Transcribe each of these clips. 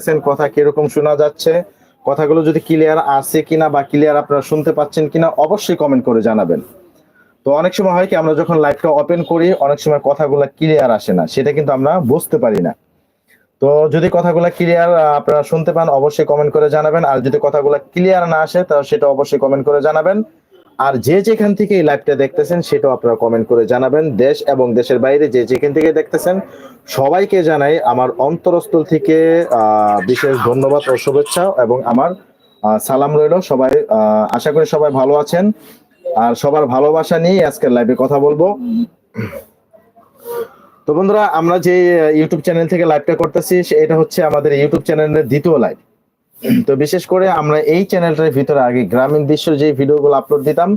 দেখতেছেন কথা কীরকম শোনা যাচ্ছে, কথাগুলো যদি ক্লিয়ার আছে কিনা বা ক্লিয়ার আপনারা শুনতে পাচ্ছেন কিনা অবশ্যই কমেন্ট করে জানাবেন। তো অনেক সময় হয় কি, আমরা যখন লাইভটা ওপেন করি, অনেক সময় কথাগুলো ক্লিয়ার আসে না, সেটা কিন্তু আমরা বুঝতে পারি না। তো যদি কথাগুলো ক্লিয়ার আপনারা শুনতে পান, অবশ্যই কমেন্ট করে জানাবেন, আর যদি কথাগুলো ক্লিয়ার না আসে, তাহলে সেটা অবশ্যই কমেন্ট করে জানাবেন। আর যে যেখান থেকে এই লাইভটা দেখতেছেন, সেটাও আপনারা কমেন্ট করে জানাবেন। দেশ এবং দেশের বাইরে যে যেখান থেকে দেখতেছেন, সবাইকে জানাই আমার অন্তরস্থল থেকে বিশেষ ধন্যবাদ ও শুভেচ্ছা এবং আমার সালাম রইল। সবাই আশা করি সবাই ভালো আছেন। আর সবার ভালোবাসা নিয়ে আজকের লাইভে কথা বলব। তো বন্ধুরা, আমরা যে ইউটিউব চ্যানেল থেকে লাইভটা করতেছি এটা হচ্ছে আমাদের ইউটিউব চ্যানেলের দ্বিতীয় লাইভ তো বিশেষ করে আমরা এই চ্যানেলটার ভিতরে আগে গ্রামীণ দৃশ্য যে ভিডিওগুলো আপলোড দিতাম,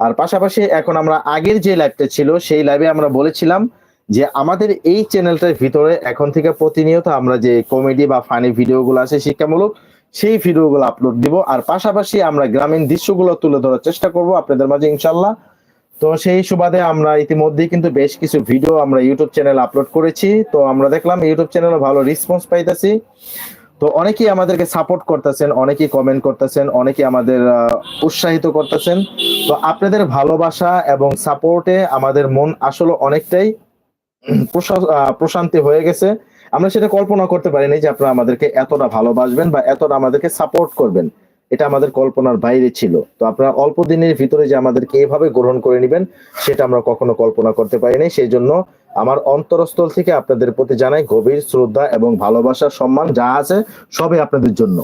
আর পাশাপাশি এখন আমরা আগের যে লাইভটা ছিল, সেই লাইভে আমরা বলেছিলাম যে আমাদের এই চ্যানেলটার ভিতরে এখন থেকে প্রতিনিয়ত আমরা যে কমেডি বা ফানি ভিডিওগুলো আছে, শিক্ষামূলক, সেই ভিডিওগুলো আপলোড দিব। আর পাশাপাশি আমরা গ্রামীণ দৃশ্যগুলো তুলে ধরার চেষ্টা করব আপনাদের মাঝে, ইনশাল্লাহ। তো সেই সুবাদে আমরা ইতিমধ্যেই কিন্তু বেশ কিছু ভিডিও আমরা ইউটিউব চ্যানেল আপলোড করেছি। তো আমরা দেখলাম ইউটিউব চ্যানেলে ভালো রেসপন্স পাইতেছি। তো অনেকেই আমাদেরকে সাপোর্ট করতেছেন, অনেকেই কমেন্ট করতেছেন, অনেকেই আমাদের উৎসাহিত করতেছেন। তো আপনাদের ভালোবাসা এবং সাপোর্টে আমাদের মন আসলে অনেকটাই প্রশান্তি হয়ে গেছে। আমরা সেটা কল্পনা করতে পারিনি যে আপনারা আমাদেরকে এতটা ভালোবাসবেন বা এতটা আমাদেরকে সাপোর্ট করবেন। এটা আমাদের কল্পনার বাইরে ছিল। তো আপনারা অল্প দিনের ভিতরে যে আমাদেরকে এভাবে গ্রহণ করে নেবেন, সেটা আমরা কখনো কল্পনা করতে পারিনি সেই জন্য আমার অন্তরস্থল থেকে আপনাদের প্রতি জানাই গভীর শ্রদ্ধা এবং ভালোবাসা, সম্মান যা আছে সবই আপনাদের জন্য।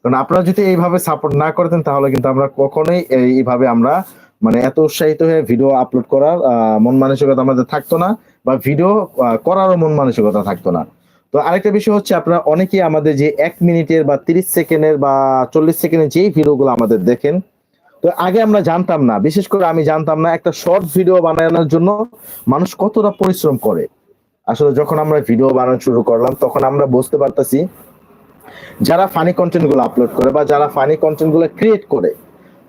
কারণ আপনারা যদি এইভাবে সাপোর্ট না করতেন, তাহলে কিন্তু আমরা কখনোই এইভাবে আমরা মানে এত উৎসাহিত হয়ে ভিডিও আপলোড করার মন মানসিকতা আমাদের থাকতো না বা ভিডিও করারও মন মানসিকতা থাকতো না। তো আরেকটা বিষয় হচ্ছে আপনারা অনেকেই আমাদের যে এক মিনিটের বা তিরিশ সেকেন্ডের বা চল্লিশ সেকেন্ডের যেই ভিডিওগুলো আমাদের দেখেন, তো আগে আমরা জানতাম না, বিশেষ করে আমি জানতাম না একটা শর্ট ভিডিও বানানোর জন্য মানুষ কতটা পরিশ্রম করে। আসলে যখন আমরা ভিডিও বানানো শুরু করলাম, তখন আমরা বুঝতে পারতেছি যারা ফানি কন্টেন্টগুলো আপলোড করে বা যারা ফানি কন্টেন্টগুলো ক্রিয়েট করে,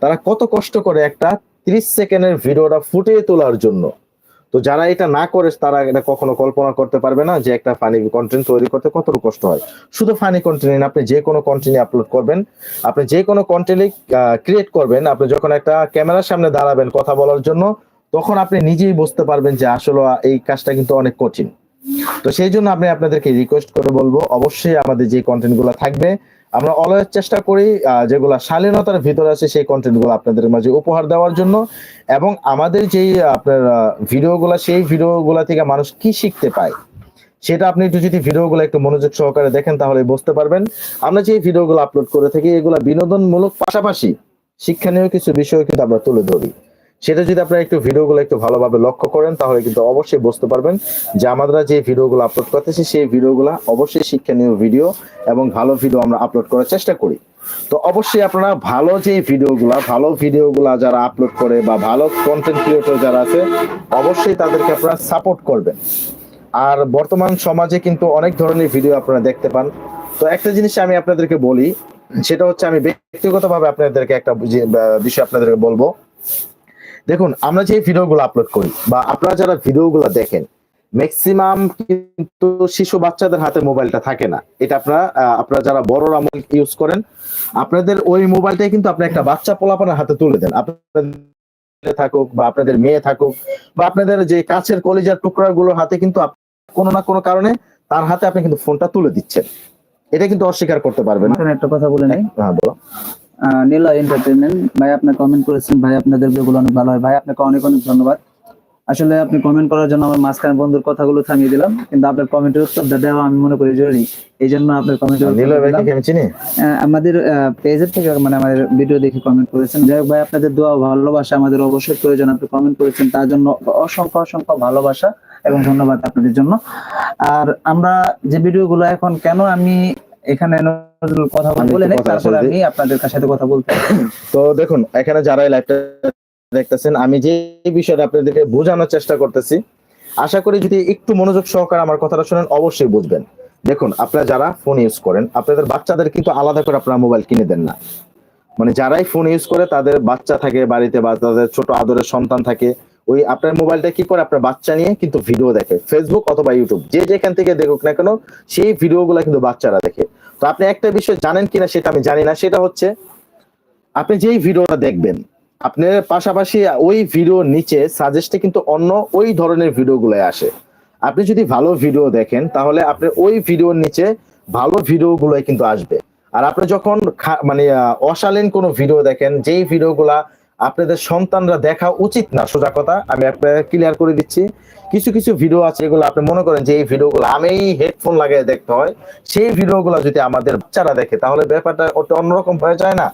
তারা কত কষ্ট করে একটা ত্রিশ সেকেন্ডের ভিডিওটা ফুটিয়ে তোলার জন্য। তো যারা এটা না করে, তারা এটা কখনো কল্পনা করতে পারবে না যে একটা ফানি কন্টেন্ট তৈরি করতে কতটুকু কষ্ট হয়। শুধু ফানি কন্টেন্ট আপনি যে কোনো কন্টেন্ট আপলোড করবেন, আপনি যে কোনো কন্টেন্ট ক্রিয়েট করবেন, আপনি যখন একটা ক্যামেরার সামনে দাঁড়াবেন কথা বলার জন্য, তখন আপনি নিজেই বুঝতে পারবেন যে আসলে এই কাজটা কিন্তু অনেক কঠিন। তো সেই জন্য আমি আপনাদেরকে রিকোয়েস্ট করে বলব, অবশ্যই আমাদের যে কন্টেন্টগুলো থাকবে আমরা অলওয়েজ চেষ্টা করি যেগুলো শালীনতার ভিতরে আছে সেই কন্টেন্টগুলো আপনাদের মাঝে উপহার দেওয়ার জন্য। এবং আমাদের যেই আপনার ভিডিও গুলা সেই ভিডিও গুলা থেকে মানুষ কি শিখতে পায়, সেটা আপনি একটু যদি ভিডিও গুলো একটু মনোযোগ সহকারে দেখেন, তাহলে বুঝতে পারবেন। আমরা যে ভিডিও গুলো আপলোড করে থাকি, এগুলা বিনোদনমূলক পাশাপাশি শিক্ষণীয় কিছু বিষয় কিন্তু আমরা তুলে ধরি। সেটা যদি আপনারা একটু ভিডিওগুলো একটু ভালোভাবে লক্ষ্য করেন, তাহলে কিন্তু অবশ্যই বুঝতে পারবেন যে আমরা যে ভিডিওগুলো আপলোড করতেছি, সেই ভিডিওগুলো অবশ্যই শিক্ষণীয় ভিডিও এবং ভালো ভিডিও আমরা আপলোড করার চেষ্টা করি। তো অবশ্যই আপনারা ভালো যে ভিডিওগুলা, ভালো ভিডিওগুলা যারা আপলোড করে বা ভালো কন্টেন্ট ক্রিয়েটর যারা আছে, অবশ্যই তাদেরকে আপনারা সাপোর্ট করবেন। আর বর্তমান সমাজে কিন্তু অনেক ধরনের ভিডিও আপনারা দেখতে পান। তো একটা জিনিস আমি আপনাদেরকে বলি, সেটা হচ্ছে আমি ব্যক্তিগতভাবে আপনাদেরকে একটা বিষয় আপনাদেরকে বলব। দেখুন আমরা যে ভিডিওগুলো আপলোড করি বা আপনারা যারা ভিডিওগুলো দেখেন ম্যাক্সিমাম কিন্তু শিশু বাচ্চাদের হাতে মোবাইলটা থাকে না। এটা আপনারা আপনারা যারা বড়রা ইউজ করেন আপনাদের ওই মোবাইলটাই কিন্তু আপনি একটা বাচ্চা পোলাপানের হাতে তুলে দেন। আপনাদের থাকুক বা আপনাদের মেয়ে থাকুক বা আপনাদের যে কাছের কলিজার টুকরা গুলোর হাতে কিন্তু কোনো না কোনো কারণে তার হাতে আপনি কিন্তু ফোনটা তুলে দিচ্ছেন। এটা কিন্তু অস্বীকার করতে পারবেন একটা কথা বলে নাই। হ্যাঁ বলো। নীলা এন্টারটেনমেন্ট ভাই আপনি কমেন্ট করেছেন ভাই আপনাদের ভিডিওগুলো অনেক ভালো হয়। ভাই আপনাকে অনেক অনেক ধন্যবাদ। আসলে আপনি কমেন্ট করার জন্য আমার মাঝখানে বন্ধুর কথাগুলো থামিয়ে দিলাম কিন্তু আপনার কমেন্টের উত্তরটা দেওয়া আমি মনে করি জরুরি। এই জন্য আপনার কমেন্টের নীল ভাইকে কি আমি চিনি? আমাদের পেজের থেকে মানে আমাদের ভিডিও দেখে কমেন্ট করেছেন। যাই হোক ভাই আপনাদের দোয়া ভালোবাসা আমাদের অবশ্যই প্রয়োজন। আপনি কমেন্ট করেছেন তার জন্য অসংখ্য অসংখ্য ভালোবাসা এবং ধন্যবাদ আপনাদের জন্য। আর আমরা যে ভিডিওগুলো এখন কেন আমি এখানে কথা বলে নেই তারপরে আমি আপনাদের সাথে কথা বলতে তো দেখুন এখানে যারা লাইভটা দেখতেছেন আমি যে বিষয়টা আপনাদেরকে বোঝানোর চেষ্টা করতেছি আশা করি যদি একটু মনোযোগ সহকারে আমার কথাটা শুনেন অবশ্যই বুঝবেন। দেখুন আপনারা যারা ফোন ইউজ করেন আপনাদের বাচ্চাদের কিন্তু আলাদা করে আপনারা মোবাইল কিনে দেন না। মানে যারাই ফোন ইউজ করে তাদের বাচ্চা থাকে বাড়িতে বা তাদের ছোট আদরের সন্তান থাকে ওই আপনার মোবাইলটা কি করে আপনার বাচ্চা নিয়ে কিন্তু ভিডিও দেখে? ফেসবুক অথবা ইউটিউব যে যেখান থেকে দেখুক না কেন, সেই ভিডিওগুলো কিন্তু বাচ্চারা দেখে। তো আপনি একটা বিষয় জানেন কিনা সেটা আমি জানি না, সেটা হচ্ছে আপনি যেই ভিডিওটা দেখবেন, আপনার পাশাপাশি ওই ভিডিওর নিচে সাজেস্টে কিন্তু অন্য ওই ধরনের ভিডিওগুলো আসে। আপনি যদি ভালো ভিডিও দেখেন, তাহলে আপনি ওই ভিডিওর নিচে ভালো ভিডিওগুলোই কিন্তু আসবে। আর আপনি যখন মানে অশালীন কোনো ভিডিও দেখেন, যেই ভিডিওগুলা আপনাদের সন্তানরা দেখা উচিত না, সোজা কথা। আমি আপনাকে ক্লিয়ার করে দিচ্ছি। কিছু কিছু ভিডিও আছে এগুলো আপনি মনে করেন যে এই ভিডিওগুলো আমি হেডফোন লাগিয়ে দেখতে হয়। সেই ভিডিওগুলো যদি আমাদের বাচ্চারা দেখে, তাহলে ব্যাপারটা ওটা অন্যরকম হয়ে যায় না।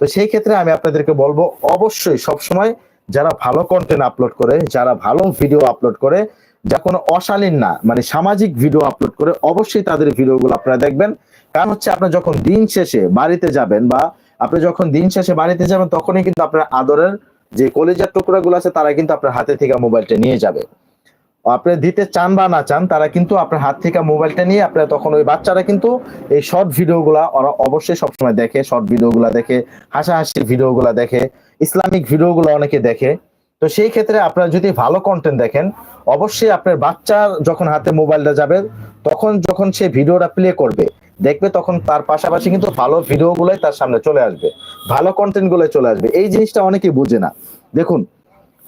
তো সেই ক্ষেত্রে আমি আপনাদেরকে বলব, অবশ্যই সবসময় যারা ভালো কন্টেন্ট আপলোড করে, যারা ভালো ভিডিও আপলোড করে, যা কোনো অশালীন না মানে সামাজিক ভিডিও আপলোড করে, অবশ্যই তাদের ভিডিওগুলো আপনারা দেখবেন। কারণ হচ্ছে আপনার যখন দিন শেষে বাড়িতে যাবেন বা আপনি যখন দিন শেষে বাড়িতে যাবেন, তখনই কিন্তু আপনার আদরের যে কলেজার টুকরাগুলো আছে, তারা কিন্তু আপনার হাতে থেকে মোবাইলটা নিয়ে যাবে। আপনি দিতে চান বা না চান, তারা কিন্তু আপনার হাত থেকে মোবাইলটা নিয়ে আপনার তখন ওই বাচ্চারা কিন্তু এই শর্ট ভিডিওগুলা ওরা অবশ্যই সবসময় দেখে শর্ট ভিডিওগুলা দেখে হাসাহাসির ভিডিওগুলা দেখে, ইসলামিক ভিডিওগুলো অনেকে দেখে। তো সেই ক্ষেত্রে আপনারা যদি ভালো কন্টেন্ট দেখেন, অবশ্যই আপনার বাচ্চার যখন হাতে মোবাইলটা যাবে, তখন যখন সে ভিডিওটা প্লে করবে দেখবে তখন তার পাশাপাশি কিন্তু ভালো ভিডিওগুলোই তার সামনে চলে আসবে ভালো কন্টেন্ট গুলোই চলে আসবে। এই জিনিসটা অনেকেই বুঝে না। দেখুন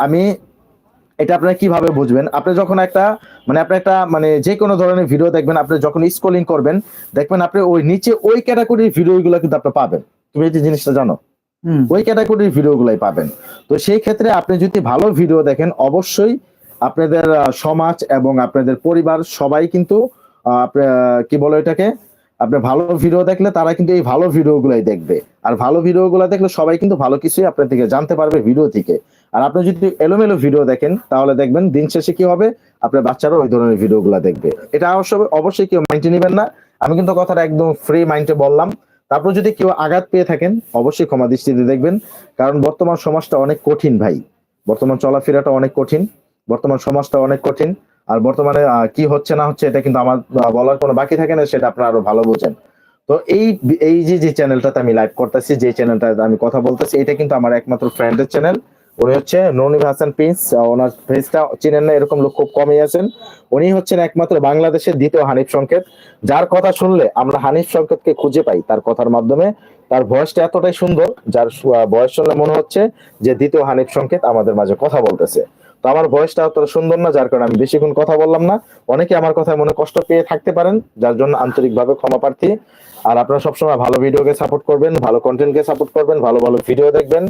আমি এটা আপনারা কীভাবে বুঝবেন? আপনি যখন একটা মানে আপনি একটা মানে যে কোনো ধরনের ভিডিও দেখবেন আপনি যখন স্ক্রলিং করবেন দেখবেন আপনি ওই নিচে ওই ক্যাটাগরির ভিডিওগুলো কিন্তু আপনি পাবেন। তুমি এই যে জিনিসটা জানো? ওই ক্যাটাগরির ভিডিওগুলাই পাবেন। তো সেই ক্ষেত্রে আপনি যদি ভালো ভিডিও দেখেন অবশ্যই আপনাদের সমাজ এবং আপনাদের পরিবার সবাই কিন্তু কি বলে এটাকে আপনি ভালো ভিডিও দেখলে তারা কিন্তু এই ভালো ভিডিও গুলাই দেখবে। আর ভালো ভিডিওগুলো দেখলে সবাই কিন্তু ভালো কিছুই আপনার থেকে জানতে পারবে ভিডিও থেকে। আর আপনি যদি এলোমেলো ভিডিও দেখেন, তাহলে দেখবেন দিন শেষে কি হবে? আপনার বাচ্চারা ওই ধরনের ভিডিওগুলো দেখবে। এটা অবশ্য- অবশ্যই কেউ মাইন্ডে নেবেন না। আমি কিন্তু কথাটা একদম ফ্রি মাইন্ডে বললাম। তারপর যদি কেউ আঘাত পেয়ে থাকেন, অবশ্যই ক্ষমা দৃষ্টিতে দেখবেন। কারণ বর্তমান সমাজটা অনেক কঠিন ভাই। বর্তমান চলাফেরাটা অনেক কঠিন। বর্তমান সমাজটা অনেক কঠিন। আর বর্তমানে কি হচ্ছে না হচ্ছে এটা কিন্তু আমার বলার কোনো বাকি থাকে না, সেটা আপনারা আরও ভালো বোঝেন। তো এই এই যে যে চ্যানেলটাতে আমি লাইভ করতেছি, যে চ্যানেলটাতে আমি কথা বলতেছি, এটা কিন্তু আমার একমাত্র ফ্রেন্ডের চ্যানেল উনি হচ্ছে ননিব হাসান প্রিন্স ওনার ফেসটা চিনেন না, এরকম লোক খুব কমই আছেন। উনি হচ্ছেন একমাত্র বাংলাদেশের দ্বিতীয় হানিফ সংকেত। যার কথা শুনলে আমরা হানিফ সংকেতকে খুঁজে পাই তার কথার মাধ্যমে। তার ভয়েসটা এতটাই সুন্দর, যার ভয়েস শুনলে মনে হচ্ছে যে দ্বিতীয় হানিফ সংকেত আমাদের মাঝে কথা বলতেছে। তো আমার ভয়েসটা অতটা সুন্দর না, যার কারণে আমি বেশিক্ষণ কথা বললাম না। অনেকে আমার কথায় মনে কষ্ট পেয়ে থাকতে পারেন, যার জন্য আন্তরিকভাবে ক্ষমা প্রার্থী। আর আপনারা সবসময় ভালো ভিডিওকে সাপোর্ট করবেন, ভালো কন্টেন্টকে সাপোর্ট করবেন, ভালো ভালো ভিডিও দেখবেন।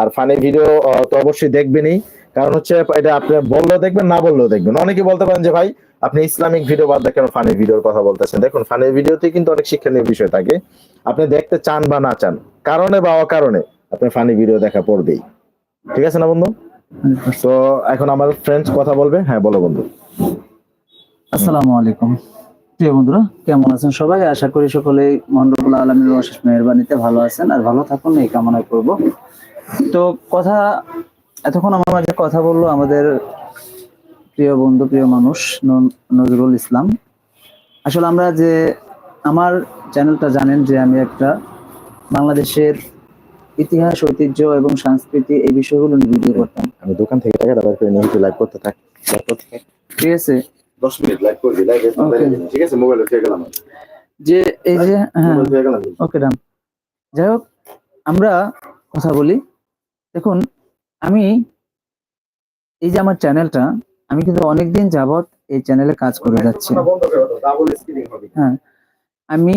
আর ফানি ভিডিও তো অবশ্যই দেখবেনই। কারণ হচ্ছে, এটা আপনি বললেও দেখবেন, না বললেও দেখবেন। অনেকে বলতে পারেন যে, ভাই, আপনি ইসলামিক ভিডিও বাদ কেন ফানি ভিডিওর কথা বলতেছেন? দেখুন ফানি ভিডিওতে কিন্তু অনেক শিক্ষণীয় বিষয় থাকে। আপনি দেখতে চান বা না চান, কারণে বা অকারণে আপনি ফানি ভিডিও দেখা পড়বেই। ঠিক আছে না, বন্ধু? তো এখন আমার ফ্রেন্ডস কথা বলবে। হ্যাঁ বলো বন্ধু। আসসালামু আলাইকুম। প্রিয় বন্ধুরা কেমন আছেন সবাই? আশা করি সকলেই মন্ডল আলমীর অশেষ মেহরবানিতে ভালো আছেন আর ভালো থাকুন এই কামনা করব। তো কথা এতক্ষণ আমার মাঝে কথা বলল আমাদের প্রিয় বন্ধু প্রিয় মানুষ নজরুল ইসলাম। আসলে আমরা যে আমার চ্যানেলটা জানেন যে আমি একটা বাংলাদেশের ইতিহাস ঐতিহ্য এবং সংস্কৃতি এই বিষয়গুলো নিয়ে ভিডিও করতাম। আমি দোকান থেকে টাকাটা বের করে নিয়ে লাইভ করতে থাক। লাইভ করতে থাক। ঠিক আছে? দশ মিনিট লাইভ করবি লাইভ Okay. ঠিক আছে? মোবাইলে থেকে গেলাম যে এই যে হ্যাঁ। ওকে ডান যাই হোক আমরা কথা বলি। দেখুন আমি এই যে আমার চ্যানেলটা আমি কিন্তু অনেকদিন যাবত এই চ্যানেলে কাজ করে যাচ্ছি। হ্যাঁ করে আমি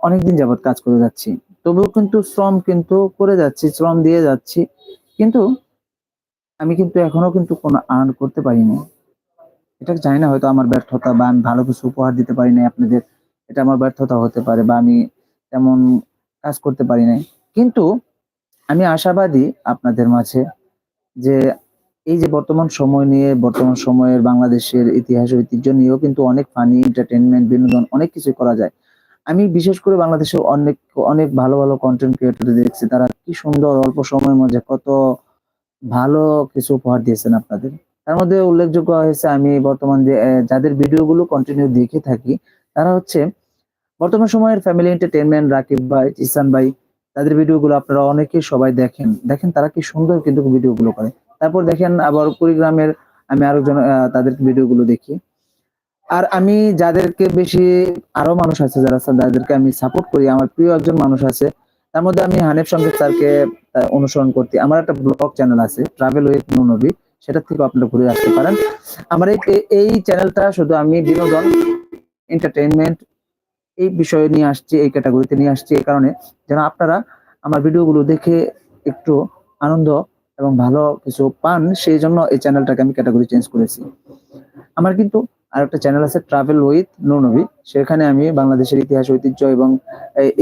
অনেকদিন যাবত কাজ করে যাচ্ছি। তবুও কিন্তু শ্রম কিন্তু করে যাচ্ছি, শ্রম দিয়ে যাচ্ছি। কিন্তু আমি কিন্তু এখনও কিন্তু কোনো আর্ন করতে পারিনি। এটা জানি না হয়তো আমার ব্যর্থতা বা আমি ভালো কিছু উপহার দিতে পারি নাই, আপনাদের এটা আমার ব্যর্থতা হতে পারে বা আমি তেমন কাজ করতে পারি নাই। কিন্তু আমি আশাবাদী আপনাদের মাঝে যে এই যে বর্তমান সময় নিয়ে, বর্তমান সময়ের বাংলাদেশের ইতিহাস ঐতিহ্য নিয়েও কিন্তু অনেক ফানি এন্টারটেনমেন্ট বিনোদন অনেক কিছু করা যায়। আমি বিশেষ করে বাংলাদেশে অনেক অনেক ভালো ভালো কন্টেন্ট ক্রিয়েটর দেখছি, তারা কি সুন্দর অল্প সময়ের মধ্যে কত ভালো কিছু উপহার দিয়েছেন আপনাদের। তার মধ্যে উল্লেখযোগ্য হয়েছে, আমি বর্তমান যাদের ভিডিওগুলো কন্টিনিউ দেখে থাকি, তারা হচ্ছে বর্তমান সময়ের ফ্যামিলি এন্টারটেনমেন্ট রাকিব ভাই ইসান ভাই, তাদের ভিডিওগুলো আপনারা অনেকেই সবাই দেখেন। দেখেন তারা কি সুন্দর কিন্তু ভিডিওগুলো করে। তারপর দেখেন আবার কুড়িগ্রামের আমি আরও জন তাদের ভিডিওগুলো দেখি। আর আমি যাদেরকে বেশি, আরও মানুষ আছে যারা যাদেরকে আমি সাপোর্ট করি, আমার প্রিয় একজন মানুষ আছে, তার মধ্যে আমি হানিফ সংগীত স্যারকে অনুসরণ করতে আমার একটা ব্লগ চ্যানেল আছে ট্রাভেল উইথ নবী সেটা থেকে আপনারা ঘুরে আসতে পারেন। আমার এই চ্যানেলটা শুধু আমি বিনোদন এন্টারটেইনমেন্ট এই বিষয়ে নিয়ে আসছি, এই ক্যাটাগরিতে নিয়ে আসছি, এই কারণে যেন আপনারা আমার ভিডিওগুলো দেখে একটু আনন্দ এবং ভালো কিছু পান, সেই জন্য এই চ্যানেলটাকে আমি ক্যাটাগরি চেঞ্জ করেছি। আমার কিন্তু আরেকটা চ্যানেল আছে ট্রাভেল উইথ নবী সেখানে আমি বাংলাদেশের ইতিহাস, ঐতিহ্য এবং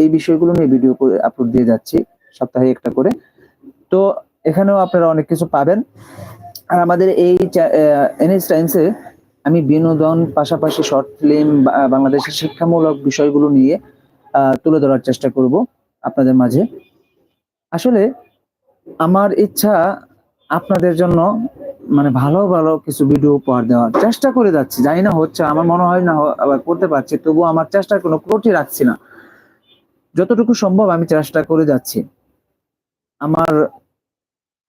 এই- বিষয়গুলো নিয়ে ভিডিও করে আপলোড দিয়ে যাচ্ছি সপ্তাহে একটা করে। তো এখানেও আপনারা অনেক কিছু পাবেন। আর আমাদের এই এনএস টাইমসে আমি বিনোদন, পাশাপাশি শর্ট ফিল্ম বাংলাদেশের শিক্ষামূলক বিষয়গুলো নিয়ে তুলে ধরার চেষ্টা করব আপনাদের মাঝে। আসলে আমার ইচ্ছা আপনাদের জন্য মানে ভালো ভালো কিছু ভিডিও উপহার দেওয়ার চেষ্টা করে যাচ্ছি। জানি না হচ্ছে, আমার মনে হয় না আবার করতে পারছি, তবু আমার চেষ্টার কোনো ত্রুটি রাখছি না। যতটুকু সম্ভব আমি চেষ্টা করে যাচ্ছি। আমার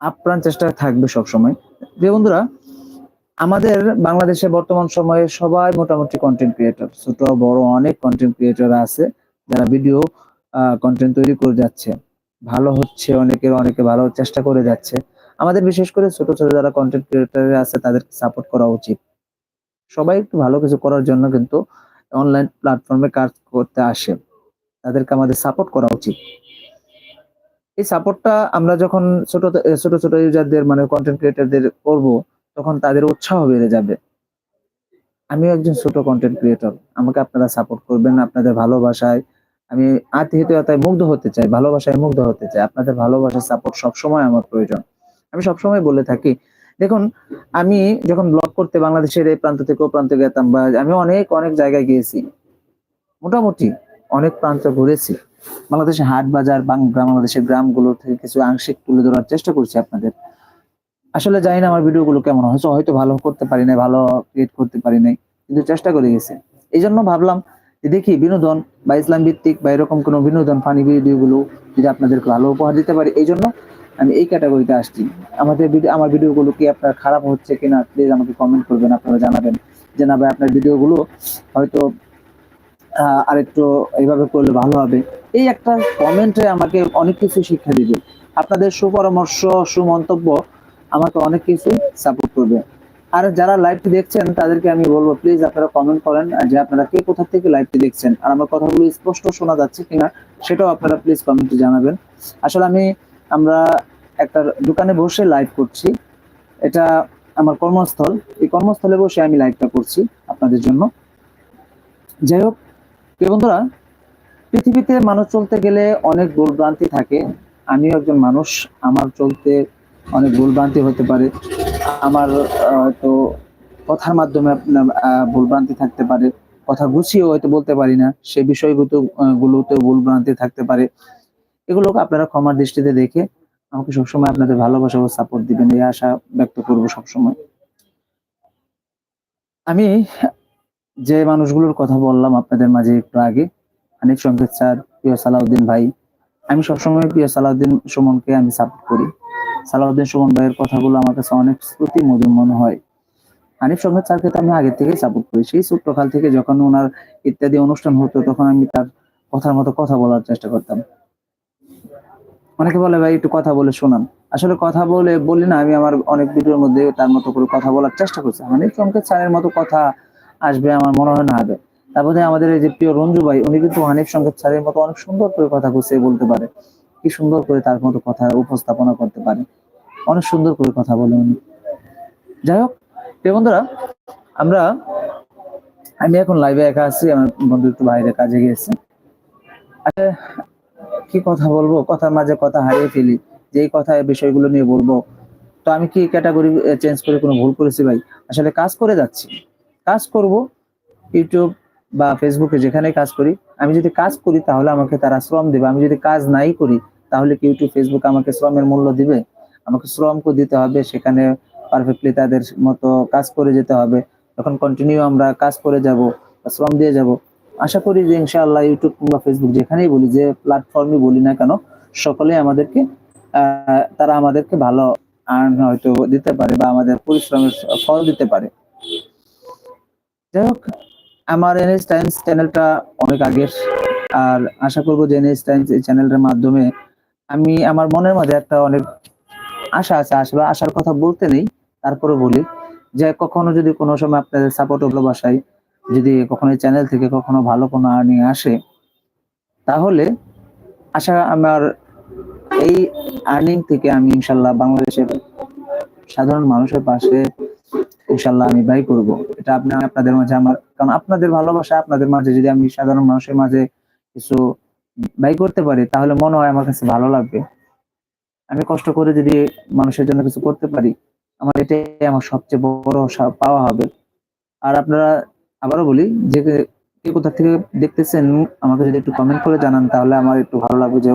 আপ্রাণ চেষ্টা থাকবে সব সময় যে বন্ধুরা, আমাদের বাংলাদেশে বর্তমান সময়ে সবাই মোটামুটি কন্টেন্ট ক্রিয়েটর ছোট, বড় অনেক কন্টেন্ট ক্রিয়েটর আছে, যারা ভিডিও কন্টেন্ট তৈরি করে যাচ্ছে। ভালো হচ্ছে অনেকের, অনেকে ভালো চেষ্টা করে যাচ্ছে। আমাদের বিশেষ করে ছোট ছোট যারা কন্টেন্ট ক্রিয়েটর আছে, তাদেরকে সাপোর্ট করা উচিত। সবাই একটু ভালো কিছু করার জন্য কিন্তু অনলাইন প্ল্যাটফর্মে কাজ করতে আসে। তাদেরকে আমাদের সাপোর্ট করা উচিত। এই সাপোর্টটা আমরা যখন ছোট ছোট ছোট ইউজারদের মানে কন্টেন্ট ক্রিয়েটরদের করব, তখন তাদের উৎসাহ বেড়ে যাবে। আমিও একজন ছোট কন্টেন্ট ক্রিয়েটর আমাকে আপনারা সাপোর্ট করবেন আপনাদের ভালোবাসায়। আমি আতিথেয়তায় মুগ্ধ হতে চাই, ভালোবাসায় মুগ্ধ হতে চাই। আপনাদের ভালোবাসার সাপোর্ট সবসময় আমার প্রয়োজন। আমি সবসময় বলে থাকি। দেখুন, আমি যখন ব্লগ করতে বাংলাদেশের এই প্রান্ত থেকে ও প্রান্তে গেতাম বা আমি অনেক অনেক জায়গায় গিয়েছি। মোটামুটি অনেক প্রান্ত ঘুরেছি। বাংলাদেশের হাট বাজার বাংলাদেশের গ্রামগুলো থেকে কিছু আংশিক তুলে ধরার চেষ্টা করছি আপনাদের। আসলে জানি না আমার ভিডিওগুলো কেমন হয়েছে, হয়তো ভালো করতে পারি নাই, ভালো ক্রিয়েট করতে পারি নাই, কিন্তু চেষ্টা করে গেছি। এই জন্য ভাবলাম যে দেখি বিনোদন বা ইসলাম ভিত্তিক বা এরকম কোনো বিনোদন ফানি ভিডিওগুলো যদি আপনাদেরকে ভালো উপহার দিতে পারি এই জন্য আমি এই ক্যাটাগরিতে আসছি। আমাদের ভিডিও আমার ভিডিওগুলো কি আপনার খারাপ হচ্ছে কিনা প্লিজ আমাকে কমেন্ট করবেন আপনারা জানাবেন। যে না ভাই আপনার ভিডিওগুলো হয়তো আহ, আরেকটু এইভাবে করলে ভালো হবে। এই একটা কমেন্টে আমাকে অনেক কিছু শিক্ষা দিবে। আপনাদের সুপরামর্শ সুমন্তব্য আমাকে অনেক কিছু সাপোর্ট করবে। আর যারা লাইভটি দেখছেন তাদেরকে আমি বলব প্লিজ আপনারা কমেন্ট করেন যে আপনারা কে কোথা থেকে লাইভটি দেখছেন আর আমার কথাগুলো স্পষ্ট শোনা যাচ্ছে কিনা সেটাও আপনারা প্লিজ কমেন্টে জানাবেন। আসলে আমি আমরা একটা দোকানে বসে লাইভ করছি। এটা আমার কর্মস্থল। এই কর্মস্থলে বসে আমি লাইভটা করছি আপনাদের জন্য। যাই হোক বন্ধুরা পৃথিবীতে মানুষ চলতে গেলে অনেক ভুলভ্রান্তি থাকে। আমিও একজন মানুষ আমার চলতে অনেক ভুলভ্রান্তি হতে পারে। আমার আহ, তো কথার মাধ্যমে ভুলভ্রান্তি থাকতে পারে। কথা গুছিয়ে হয়তো বলতে পারি না। সে বিষয়গুলো গুলোতে ভুলভ্রান্তি থাকতে পারে। এগুলোকে আপনারা ক্ষমার দৃষ্টিতে দেখে আমাকে সবসময় আপনাদের ভালোবাসা ও সাপোর্ট দিবেন। এই আশা ব্যক্ত করব সবসময়। আমি যে মানুষগুলোর কথা বললাম আপনাদের মাঝে একটু আগে, হানিফ সংকেত স্যার, প্রিয় সালাউদ্দিন ভাই, আমি সবসময় প্রিয় সালাউদ্দিন সুমনকে আমি সাপোর্ট করি। সালাউদ্দিন সুমন ভাইয়ের কথাগুলো আমার কাছে অনেক স্মৃতি মধুর মনে হয়। হানিফ সংকেত স্যারকে তো আমি আগে থেকে সাপোর্ট করি। সেই ছোট্টকাল থেকে যখন ওনার ইত্যাদি অনুষ্ঠান হতো, তখন আমি তার কথার মতো কথা বলার চেষ্টা করতাম। অনেকে বলে, ভাই, একটু কথা বলে শোনান। আসলে কথা বলে বলি না, আমি আমার অনেক ভিডিওর মধ্যে তার মতো করে কথা বলার চেষ্টা করছি। হানিফ সংকেত স্যারের মতো কথা আসবে, আমার মনে হয় না হবে। তারপরে আমাদের এই যে প্রিয় রঞ্জু ভাই, উনি কিন্তু হানিফ সংকেত স্যারের মতো অনেক সুন্দর করে কথা গুছিয়ে বলতে পারে। কি সুন্দর করে তার মতো কথা উপস্থাপনা করতে পারে। অনেক সুন্দর করে কথা বলে উনি। যাই হোক বন্ধুরা, আমরা, আমি এখন লাইভে একা আছি, আমার বন্ধু একটু বাইরে কাজে গিয়েছে। আসলে কি কথা বলব? কথার মাঝে কথা হারিয়ে ফেলি। যে এই কথা বিষয়গুলো নিয়ে বলব। তো আমি কি ক্যাটাগরি চেঞ্জ করে কোনো ভুল করেছি ভাই? আসলে কাজ করে যাচ্ছি। কাজ করব ইউটিউব বা ফেসবুকে যেখানে কাজ করি। আমি যদি কাজ করি তাহলে আমাকে তারা শ্রম দেবে। আমি যদি কাজ নাই করি তাহলে কি ইউটিউব, ফেসবুক আমাকে শ্রমের মূল্য দিবে? আমাকে শ্রমকে দিতে হবে। সেখানে পারফেক্টলি তাদের মতো কাজ করে যেতে হবে। তখন কন্টিনিউ আমরা কাজ করে যাব শ্রম দিয়ে যাব আশা করি যে ইনশাআল্লাহ ইউটিউব কিংবা ফেসবুক যেখানেই বলি, যে প্ল্যাটফর্মই বলি না কেন, সকলে আমাদেরকে তারা আমাদেরকে ভালো আর্ন হয়তো দিতে পারে বা আমাদের পরিশ্রমের ফল দিতে পারে। যাই হোক আমার এনএস টাইমস চ্যানেলটা অনেক আগের, আর আশা করব যে এনএস টাইমস এই চ্যানেলটার মাধ্যমে আমি আমার মনের মাঝে একটা অনেক আশা আছে আসলে আশার কথা বলতে নেই, তারপরে বলি যে কখনো যদি কোনো সময় আপনাদের সাপোর্ট ভালোবাসায় যদি কখনো চ্যানেল থেকে কখনো ভালো কোনো আর্নিং আসে, তাহলে আশা আমার এই আর্নিং থেকে আমি ইনশাল্লাহ বাংলাদেশের সাধারণ মানুষের পাশে ইনশাল্লাহ আমি ব্যয় করব। এটা আপনি, আপনাদের মাঝে আমার, কারণ আপনাদের ভালোবাসা, আপনাদের মাঝে যদি আমি সাধারণ মানুষের মাঝে কিছু ব্যয় করতে পারি, তাহলে মনে হয় আমার কাছে ভালো লাগবে। আমি কষ্ট করে যদি মানুষের জন্য কিছু করতে পারি, আমার এটাই আমার সবচেয়ে বড় পাওয়া হবে। আর আপনারা আবারও বলি যে কে কোথা থেকে দেখতেছেন, আমাকে যদি একটু কমেন্ট করে জানান, তাহলে আমার একটু ভালো লাগবে যে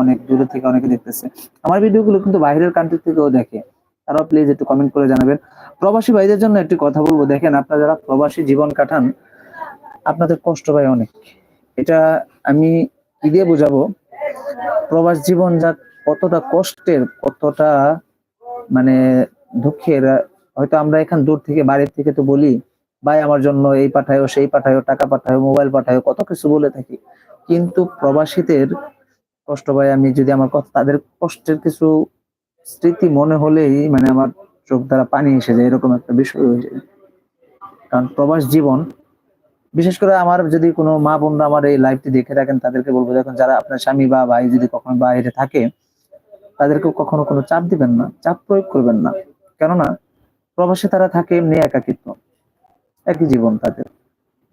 অনেক দূরে থেকে অনেকে দেখতেছে। আমার ভিডিওগুলো কিন্তু বাইরের কান্ট্রি থেকেও দেখে, তারাও প্লিজ একটু কমেন্ট করে জানাবেন। প্রবাসী ভাইদের জন্য একটি কথা বলব, দেখেন আপনারা যারা প্রবাসী জীবন কাটান, আপনাদের কষ্ট পায় অনেক। এটা আমি কি দিয়ে বোঝাবো? প্রবাস জীবন যা কতটা কষ্টের, কতটা মানে দুঃখের, হয়তো আমরা এখান দূর থেকে, বাড়ির থেকে তো বলি ভাই আমার জন্য এই পাঠায়ো সেই পাঠায়ো টাকা পাঠায়ো মোবাইল পাঠায়ো কত কিছু বলে থাকি। কিন্তু প্রবাসীদের কষ্ট ভাই, আমি যদি আমার কথা, তাদের কষ্টের কিছু স্মৃতি মনে হলেই মানে আমার চোখ দ্বারা পানি এসে যায়, এরকম একটা বিষয় হয়ে যায়। কারণ প্রবাস জীবন, বিশেষ করে আমার যদি কোনো মা বোনরা আমার এই লাইভটি দেখে রাখেন তাদেরকে বলব, দেখুন, যারা আপনার স্বামী বা ভাই যদি কখনো বাইরে থাকে তাদেরকে কখনো কোনো চাপ দিবেন না, চাপ প্রয়োগ করবেন না। কেননা, প্রবাসে তারা থাকে এমনি একাকিত্ব। একই জীবন তাদের।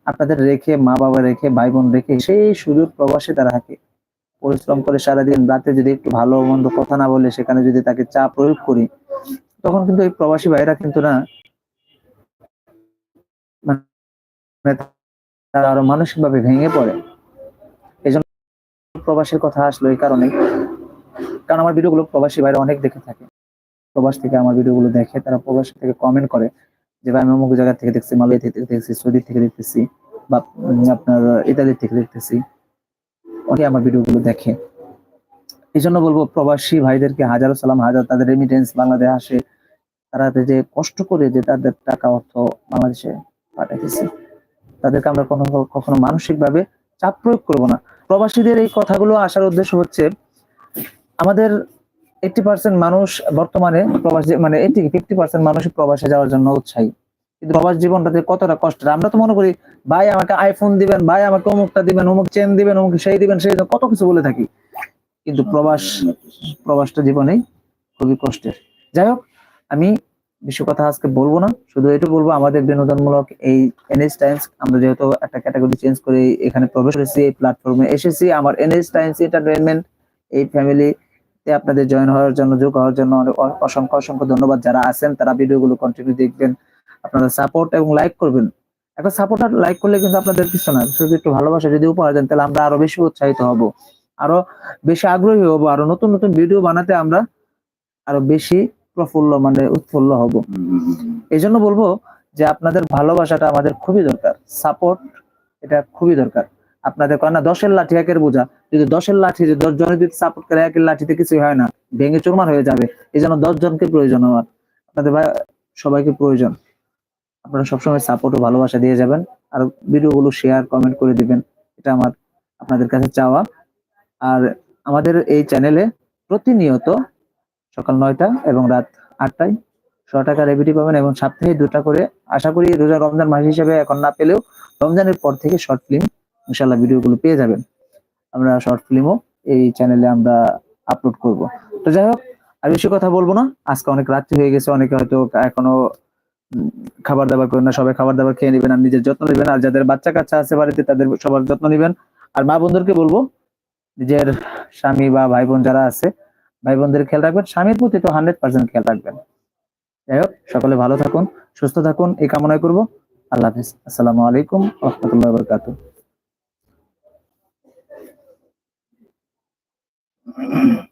আপনাদের রেখে, মা বাবা রেখে ভাই বোন রেখে সেই সুযোগ প্রবাসে তারা থাকে পরিশ্রম করে সারাদিন রাতে যদি একটু ভালো মন্দ কথা না বলে, সেখানে যদি তাকে চা প্রয়োগ করি, তখন কিন্তু এই প্রবাসী ভাইরা কিন্তু না মানে তারা আরও মানসিক ভাবে ভেঙে পড়ে। এই জন্য প্রবাসীর কথা আসলো এই কারণে কারণ আমার ভিডিও ভিডিওগুলো প্রবাসী ভাইরা অনেক দেখে থাকে। প্রবাস থেকে আমার ভিডিওগুলো দেখে, তারা প্রবাসী থেকে কমেন্ট করে। যে ভাই আমি অমুক জায়গা থেকে দেখছি মালয় থেকে দেখতেছি সৌদি থেকে দেখতেছি, বা আপনার ইতালি থেকে দেখতেছি, অনেকে আমার ভিডিওগুলো দেখে। এই জন্য বলব, প্রবাসী ভাইদেরকে হাজারো সালাম, হাজার তাদের রেমিটেন্স বাংলাদেশে আসে। তারা যে কষ্ট করে যে তাদের টাকা, অর্থ বাংলাদেশে পাঠাইতেছে, তাদেরকে আমরা কোনো, কখনো মানসিক ভাবে চাপ প্রয়োগ করব না। প্রবাসীদের এই কথাগুলো আসার উদ্দেশ্য হচ্ছে, আমাদের এইটি পার্সেন্ট মানুষ বর্তমানে প্রবাসী মানে এইটি ফিফটি পার্সেন্ট মানুষ প্রবাসে যাওয়ার জন্য উৎসাহী। কিন্তু প্রবাস জীবনটাতে কতটা কষ্টের? আমরা তো মনে করি, ভাই আমাকে আইফোন দিবেন, ভাই আমাকে অমুকটা দিবেন, অমুক চেন দিবেন, অমুক সেই দিবেন, সেই কত কিছু বলে থাকি। কিন্তু প্রবাস, প্রবাসটা জীবনেই খুবই কষ্টের। যাই হোক, আমি বেশি কথা আজকে বলব না, শুধু এটুকু বলব, আমাদের বিনোদনমূলক এই এনএস টাইমস আমরা যেহেতু একটা ক্যাটাগরি চেঞ্জ করে এখানে প্রবেশ করেছি, এই প্ল্যাটফর্মে এসেছি, আমার এনএস টাইমস এন্টারটেনমেন্ট এই ফ্যামিলিতে আপনাদের জয়েন হওয়ার জন্য, যোগ হওয়ার জন্য অসংখ্য অসংখ্য ধন্যবাদ যারা আছেন, তারা ভিডিওগুলো কন্টিনিউ দেখবেন। আপনারা সাপোর্ট এবং লাইক করবেন। একটা সাপোর্ট আর লাইক করলে কিন্তু আপনাদের কিছু না শুধু একটু ভালোবাসা যদি উপহার দেন, তাহলে আমরা আরও বেশি উৎসাহিত হব, আরও বেশি আগ্রহী হব, আরও নতুন নতুন ভিডিও বানাতে আমরা আরও বেশি প্রফুল্ল মানে উৎফুল্ল হব। এই জন্য বলব যে আপনাদের ভালোবাসাটা আমাদের খুবই দরকার সাপোর্ট এটা খুবই দরকার। আপনাদের না, দশের লাঠি একের বোঝা। যদি দশের লাঠি দশ জনের যদি সাপোর্ট করে, একের লাঠিতে কিছুই হয় না, ভেঙে চুরমার হয়ে যাবে। এই জন্য দশ জনকে প্রয়োজন আমার। আপনাদের ভাই- সবাইকে প্রয়োজন। আপনারা সবসময় সাপোর্ট ও ভালোবাসা দিয়ে যাবেন। আর ভিডিওগুলো শেয়ার কমেন্ট করে দিবেন। এটা আমার, আপনাদের কাছে চাওয়া। আর আমাদের এই চ্যানেলে প্রতিনিয়ত সকাল নয়টা এবং রাত আটটায় ছ টাকা রেভিটি পাবেন এবং সপ্তাহে দুটা করে। আশা করি রোজা রমজান মাস হিসেবে এখন না পেলেও রমজানের পর থেকে শর্ট ফিল্ম ইনশাল্লাহ ভিডিওগুলো পেয়ে যাবেন। আমরা শর্ট ফিল্মও এই চ্যানেলে আমরা আপলোড করব। তো যাই হোক, আর বেশি কথা বলব না। আজকে অনেক রাত্রি হয়ে গেছে, অনেকে হয়তো এখনও খাবার দাবার করেন না, সবাই খাবার দাবার খেয়ে নেবেন আর নিজের যত্ন নেবেন। আর যাদের বাচ্চা কাচ্চা আছে বাড়িতে, তাদের সবার যত্ন নেবেন। আর মা বোনদেরকে বলব, নিজের স্বামী বা ভাই বোন যারা আছে, ভাই বোনদের খেয়াল রাখবেন, স্বামীর প্রতি তো হান্ড্রেড পার্সেন্ট খেয়াল রাখবেন। যাই হোক, সকলে ভালো থাকুন, সুস্থ থাকুন, এই কামনায় করব। আল্লাহ হাফিজ। আসসালামু আলাইকুম রহমতুল্লাহ বরকাতুহ। 嗯